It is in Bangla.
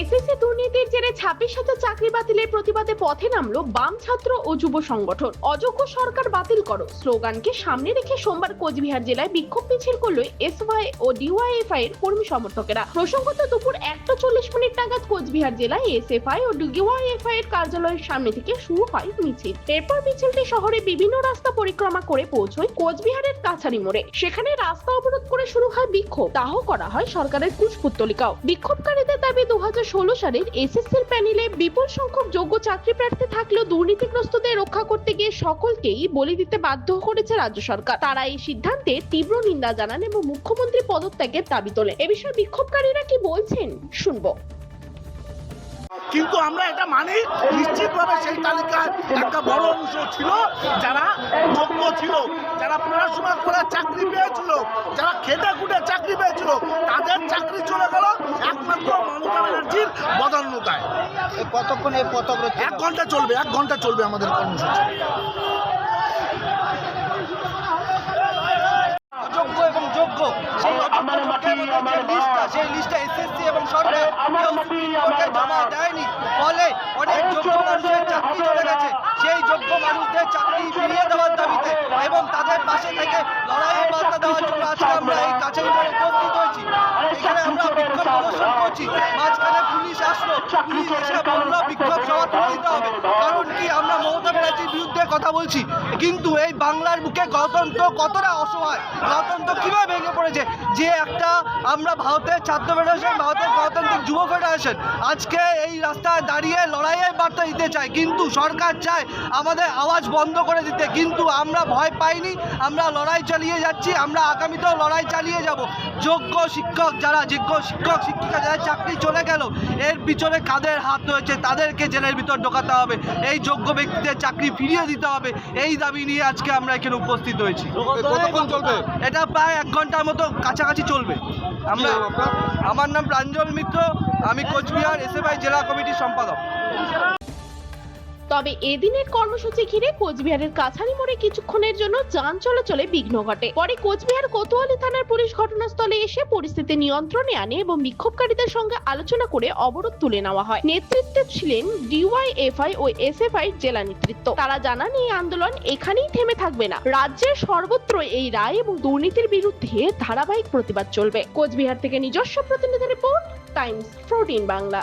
এসএসসি দুর্নীতির জেরে ছাব্বিশ হাজার চাকরি বাতিলের প্রতিবাদে পথে নামলো বাম ছাত্র ও যুব সংগঠন। অযোগ্য সরকার বাতিল করো। স্লোগানকে সামনে রেখে সোমবার কোচবিহার জেলায় বিক্ষোভ মিছিল করল এসওয়াই ও ডিওয়াইএফআই এর কর্মী সমর্থকেরা। প্রসঙ্গত দুপুর একটা চল্লিশ মিনিট নাগাদ কোচবিহার জেলায় এসএফআই ও ডিওয়াইএফআই এর কার্যালয়ের সামনে থেকে শুরু হয় মিছিল। এরপর মিছিলটি শহরে বিভিন্ন রাস্তা পরিক্রমা করে পৌঁছয় কোচবিহারের কাছারি মোড়ে। সেখানে রাস্তা অবরোধ করে শুরু হয় বিক্ষোভ। দাহ করা হয় সরকারের কুচপুত্তলিকাও বিক্ষোভকারীদের দাবি দু হাজার সালের প্যানেলে বিপুল সংখ্যক যোগ্য চাকরি প্রার্থী থাকলেও দুর্নীতিগ্রস্তদের রক্ষা করতে গিয়ে সকলকেই বলি দিতে বাধ্য করেছে রাজ্য সরকার। তারা এই সিদ্ধান্তে তীব্র নিন্দা জানান এবং মুখ্যমন্ত্রী পদত্যাগের দাবি তোলে এ বিষয়ে বিক্ষোভকারীরা কি বলছেন শুনব। কিন্তু আমরা এটা মানি, নিশ্চিতভাবে সেই তালিকায় একটা বড় অংশ ছিল যারা যোগ্য ছিল। যারা পড়াশোনা করে চাকরি পেয়েছিল যারা খেটে খুটে চাকরি পেয়েছিল তাদের চাকরি চলে গেল একমাত্র মমতা ব্যানার্জির বদান্যতায়। কতক্ষণ এই এক ঘণ্টা চলবে এক ঘণ্টা চলবে আমাদের কর্মসূচি। অযোগ্য এবং যোগ্য সেই লিস্টটা সেই লিস্টটা এসএসসি এবং সরকার কেউ সুপ্রিম কোর্টে জমা দেয়নি। ফলে অনেক যোগ্য মানুষের চাকরি চলে গেছে। সেই যোগ্য মানুষদের চাকরি ফিরিয়ে দেওয়ার দাবিতে এবং তাদের পাশে থেকে লড়াইয়ের বার্তা দেওয়ার জন্য আজকে আমরা এই উপরে উপস্থিত হয়েছি। এখানে আমরা বিক্ষোভ প্রদর্শন করছি। মাঝখানে পুলিশ আসলো। পুলিশ এসে বলল বিক্ষোভ সভা তুলে দিতে হবে কারণ কি আমরা মমতা ব্যানার্জির কথা বলছি, কিন্তু এই বাংলার বুকে গণতন্ত্র কতটা অসহায়? গণতন্ত্র কীভাবে ভেঙে পড়েছে? যে একটা আমরা ভারতের ছাত্র ফেডারেশন ভারতের গণতান্ত্রিক যুব ফেডারেশন আজকে এই রাস্তায় দাঁড়িয়ে লড়াইয়ের বার্তা দিতে চায়, কিন্তু সরকার চায় আমাদের আওয়াজ বন্ধ করে দিতে, কিন্তু আমরা ভয় পাইনি, আমরা লড়াই চালিয়ে যাচ্ছি, আমরা আগামীতেও লড়াই চালিয়ে যাব। যোগ্য শিক্ষক যারা, যোগ্য শিক্ষক, শিক্ষিকা যারা চাকরি চলে গেল, এর পিছনে কাদের হাত রয়েছে, তাদেরকে জেলের ভিতর ঢোকাতে হবে। এই যোগ্য ব্যক্তিদের চাকরি ফিরিয়ে দিতে হবে। এই দাবি নিয়ে আজকে আমরা এখানে উপস্থিত হয়েছি। কতক্ষণ চলবে? এটা প্রায় এক ঘণ্টার মতো কাছাকাছি চলবে। আমরা? আমার নাম প্রাঞ্জল মিত্র আমি কোচবিহার এসএফআই জেলা কমিটির সম্পাদক। তবে এদিনের কর্মসূচি ঘিরে কোচবিহারের কাছারি মোড়ে কিছুক্ষণের জন্য যান চলাচলে বিঘ্ন ঘটে। পরে কোচবিহার কোতোয়ালি থানার পুলিশ ঘটনাস্থলে এসে পরিস্থিতি নিয়ন্ত্রণে আনে এবং বিক্ষোভকারীদের সঙ্গে আলোচনা করে অবরোধ তুলে নেওয়া হয়। নেতৃত্বে ছিলেন ডিওয়াইএফআই ও এসএফআই জেলা নেতৃত্ব। তারা জানান, এই আন্দোলন এখানেই থেমে থাকবে না। রাজ্যের সর্বত্র এই রায় এবং দুর্নীতির বিরুদ্ধে ধারাবাহিক প্রতিবাদ চলবে। কোচবিহার থেকে নিজস্ব প্রতিনিধি রিপোর্ট, টাইমস ফোরটিন বাংলা।